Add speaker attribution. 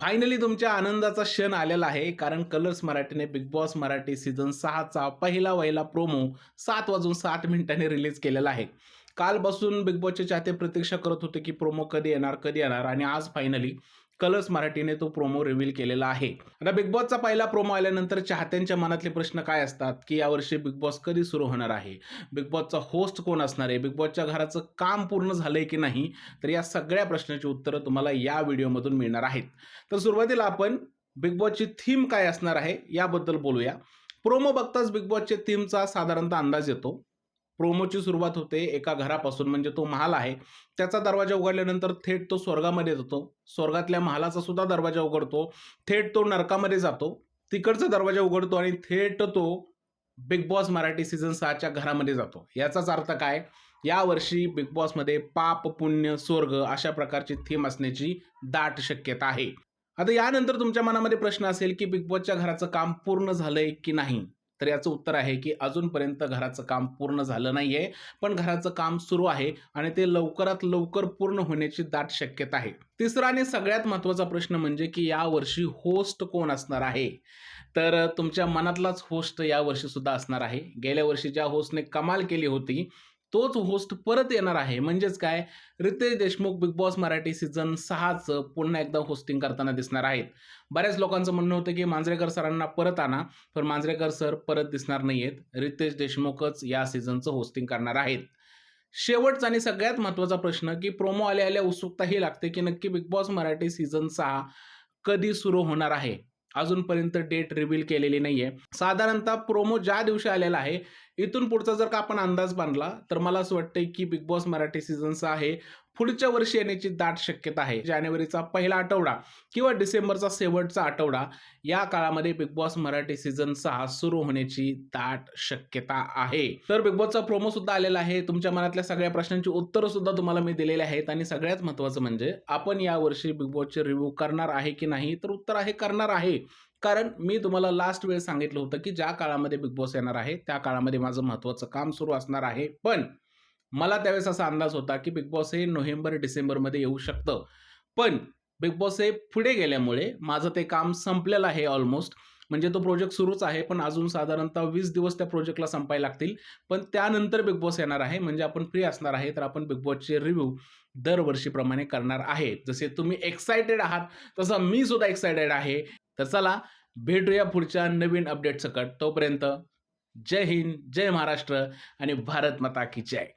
Speaker 1: Finally तुमच्या आनंदाचा क्षण आलेला आहे कारण कलर्स मराठीने बिग बॉस मराठी सीझन सहाचा पहिला वहिला प्रोमो सात वाजून सात मिनिटांनी रिलीज केलेला आहे. कालपासून बिग बॉसचे चाहते प्रतीक्षा करत होते की प्रोमो कधी येणार कधी येणार? आणि आज फायनली कलर्स मराठीने तो प्रोमो रिव्हील केलेला आहे. आता बिग बॉसचा पहिला प्रोमो आल्यानंतर चाहत्यांच्या मनातले प्रश्न काय असतात? की यावर्षी बिग बॉस कधी सुरू होणार आहे? बिग बॉसचा होस्ट कोण असणार आहे? बिग बॉसच्या घराचं काम पूर्ण झालंय की नाही? तर या सगळ्या प्रश्नाची उत्तरं तुम्हाला या व्हिडिओमधून मिळणार आहेत. तर सुरुवातीला आपण बिग बॉसची थीम काय असणार आहे? याबद्दल बोलूया. प्रोमो बघताच बिग बॉसच्या थीमचा साधारणतः अंदाज येतो. प्रोमोची सुरुवात होते एका घरापासून म्हणजे तो महाल आहे. त्याचा दरवाजा उघडल्यानंतर थेट तो स्वर्गामध्ये जातो. स्वर्गातल्या महालाचा सुद्धा दरवाजा उघडतो. थेट तो नरकामध्ये जातो. तिकडचा दरवाजा उघडतो आणि थेट तो बिग बॉस मराठी सीझन सहाच्या घरामध्ये जातो. याचाच अर्थ काय? यावर्षी बिग बॉसमध्ये पाप पुण्य स्वर्ग अशा प्रकारची थीम असण्याची दाट शक्यता आहे. आता यानंतर तुमच्या मनामध्ये प्रश्न असेल की बिग बॉसच्या घराचं काम पूर्ण झालंय की नाही? तर याचं उत्तर आहे की अजूनपर्यंत घराचं काम पूर्ण झालं नाही आहे पण घराचं काम सुरू आहे आणि ते लवकरात लवकर पूर्ण होण्याची दाट शक्यता आहे. तिसरा आणि सगळ्यात महत्त्वाचा प्रश्न म्हणजे की यावर्षी होस्ट कोण असणार आहे? तर तुमच्या मनातलाच होस्ट यावर्षीसुद्धा असणार आहे. गेल्या वर्षी ज्या होस्टने कमाल केली होती तोच होस्ट परत येणार आहे. म्हणजेच काय? Riteish Deshmukh Bigg Boss Marathi season सहाचं पुन्हा एकदा होस्टिंग करताना दिसणार आहेत. बऱ्याच लोकांचं म्हणणं होतं की मांजरेकर सरांना परत आणा पण मांजरेकर सर परत दिसणार नाही आहेत रितेश देशमुखच या सीझनचं होस्टिंग करणार आहेत. शेवटचा आणि सगळ्यात महत्त्वाचा प्रश्न की प्रोमो आल्या आल्या उत्सुकता ही लागते की नक्की बिग बॉस मराठी सीझन सहा कधी सुरू होणार आहे? अजूनपर्यंत डेट रिव्हील केलेली नाहीये. साधारणतः प्रोमो ज्या दिवशी आलेला आहे इथून पुढचा जर का आपण अंदाज बांधला तर मला असं वाटतंय की बिग बॉस मराठी सीझनचा आहे. पुढच्या वर्षी येण्याची दाट शक्यता आहे. जानेवारीचा पहिला आठवडा किंवा डिसेंबरचा शेवटचा आठवडा या काळामध्ये बिग बॉस मराठी सीझन सहा सुरू होण्याची दाट शक्यता आहे. तर बिग बॉसचा प्रोमो सुद्धा आलेला आहे. तुमच्या मनातल्या सगळ्या प्रश्नांची उत्तरं सुद्धा तुम्हाला मी दिलेली आहेत. आणि सगळ्यात महत्त्वाचं म्हणजे आपण यावर्षी बिग बॉसचे रिव्ह्यू करणार आहे की नाही? तर उत्तर आहे करणार आहे. कारण मी तुम्हाला लास्ट वेळ सांगितलं होतं की ज्या काळामध्ये बिग बॉस येणार आहे त्या काळामध्ये माझं महत्त्वाचं काम सुरू असणार आहे. पण मला त्यावेळेस असा अंदाज होता की बिग बॉस हे नोव्हेंबर डिसेंबरमध्ये येऊ शकतं. पण बिग बॉस हे पुढे गेल्यामुळे माझं ते काम संपलेलं आहे ऑलमोस्ट. म्हणजे तो प्रोजेक्ट सुरूच आहे पण अजून साधारणतः वीस दिवस त्या प्रोजेक्टला संपायला लागतील. पण त्यानंतर बिग बॉस येणार आहे. म्हणजे आपण फ्री असणार आहे तर आपण बिग बॉसचे रिव्ह्यू दरवर्षीप्रमाणे करणार आहे. जसे तुम्ही एक्सायटेड आहात तसं मी सुद्धा एक्सायटेड आहे. तर चला भेटूया पुढच्या नवीन अपडेट सकट. तोपर्यंत जय हिंद जय महाराष्ट्र आणि भारत माता की जय.